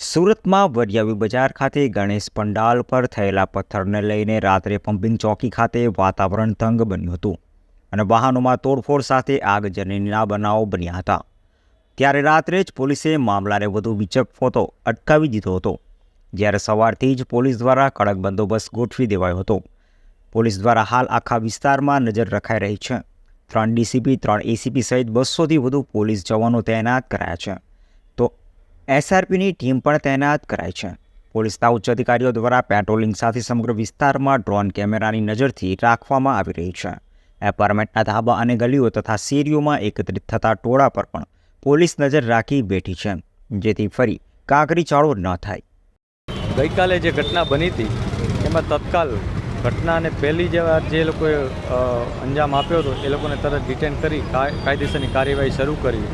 સુરતમાં વરિયાવી બજાર ખાતે ગણેશ પંડાલ પર થયેલા પથ્થરને લઈને રાત્રે પમ્પિંગ ચોકી ખાતે વાતાવરણ તંગ બન્યું હતું અને વાહનોમાં તોડફોડ સાથે આગજનીના બનાવો બન્યા હતા. ત્યારે રાત્રે જ પોલીસે મામલાને વધુ વિચકફોતો અટકાવી દીધો હતો. જ્યારે સવારથી જ પોલીસ દ્વારા કડક બંદોબસ્ત ગોઠવી દેવાયો હતો. પોલીસ દ્વારા હાલ આખા વિસ્તારમાં નજર રખાઈ રહી છે. ત્રણ ડીસીપી, ત્રણ એસીપી સહિત બસોથી વધુ પોલીસ જવાનો તૈનાત કરાયા છે. એસઆરપીની ટીમ પણ તૈનાત કરાઈ છે. પોલીસના ઉચ્ચ અધિકારીઓ દ્વારા પેટ્રોલિંગ સાથે સમગ્ર વિસ્તારમાં ડ્રોન કેમેરાની નજરથી રાખવામાં આવી રહી છે. એપાર્ટમેન્ટના ધાબા અને ગલીઓ તથા શેરીઓમાં એકત્રિત થતા ટોળા પર પણ પોલીસ નજર રાખી બેઠી છે, જેથી ફરી કાંકરી ચાળો ન થાય. ગઈકાલે જે ઘટના બની હતી, એમાં તત્કાલ ઘટનાને પહેલી જે જે લોકોએ અંજામ આપ્યો હતો, એ લોકોને તરત ડિટેન કરી કાયદેસરની કાર્યવાહી શરૂ કરી.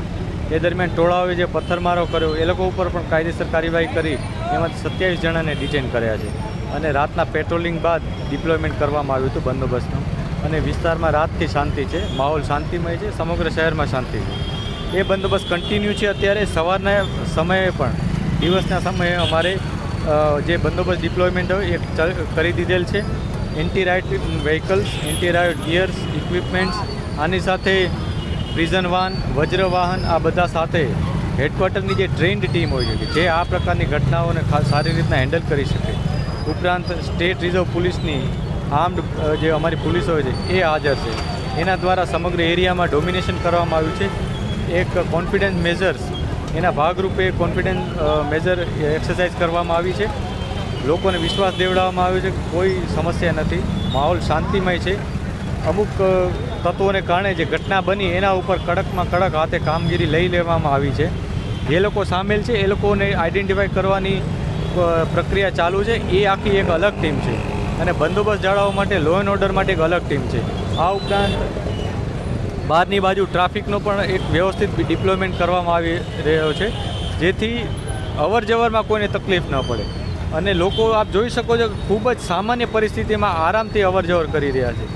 એ દરમિયાન ટોળાઓએ જે પથ્થરમારો કર્યો, એ લોકો ઉપર પણ કાયદેસર કાર્યવાહી કરી, એમાં સત્યાવીસ જણાને ડિટેન કર્યા છે. અને રાતના પેટ્રોલિંગ બાદ ડિપ્લોયમેન્ટ કરવામાં આવ્યું હતું બંદોબસ્તનું. અને વિસ્તારમાં રાતથી શાંતિ છે, માહોલ શાંતિમય છે, સમગ્ર શહેરમાં શાંતિ છે. એ બંદોબસ્ત કન્ટિન્યુ છે અત્યારે. સવારના સમયે પણ, દિવસના સમયે અમારે જે બંદોબસ્ત ડિપ્લોયમેન્ટ હોય, એ કરી દીધેલ છે. Anti riot vehicles anti riot gears equipments આની સાથે પ્રિઝન વાહન વજ્રવાહન આ બધા સાથે હેડક્વાર્ટરની જે ટ્રેન્ડ ટીમ હોય છે જે આ પ્રકારની ઘટનાઓને સારી રીતના હેન્ડલ કરી શકે. ઉપરાંત સ્ટેટ રિઝર્વ પોલીસની આર્મ્ડ જે અમારી પોલીસ હોય છે, એ હાજર છે. એના દ્વારા સમગ્ર એરિયામાં ડોમિનેશન કરવામાં આવ્યું છે. એક કોન્ફિડન્સ મેઝર્સ એના ભાગરૂપે કોન્ફિડન્સ મેજર એક્સરસાઇઝ કરવામાં આવી છે. લોકોને વિશ્વાસ દેવડાવવામાં આવ્યો છે કોઈ સમસ્યા નથી. માહોલ શાંતિમય છે. અમુક તત્વોને કારણે જે ઘટના બની એના ઉપર કડકમાં કડક હાથે કામગીરી લઈ લેવામાં આવી છે. જે લોકો સામેલ છે, એ લોકોને આઈડેન્ટિફાઈ કરવાની પ્રક્રિયા ચાલુ છે. એ આખી એક અલગ ટીમ છે. અને બંદોબસ્ત જાળવવા માટે લો એન્ડ ઓર્ડર માટે એક અલગ ટીમ છે. આ ઉપરાંત, બહારની બાજુ ટ્રાફિકનો પણ એક વ્યવસ્થિત ડિપ્લોયમેન્ટ કરવામાં આવી રહ્યો છે. જેથી અવર જવરમાં કોઈને તકલીફ ન પડે. અને લોકો, આપ જોઈ શકો છો, ખૂબ જ સામાન્ય પરિસ્થિતિમાં આરામથી અવર જવર કરી રહ્યા છે.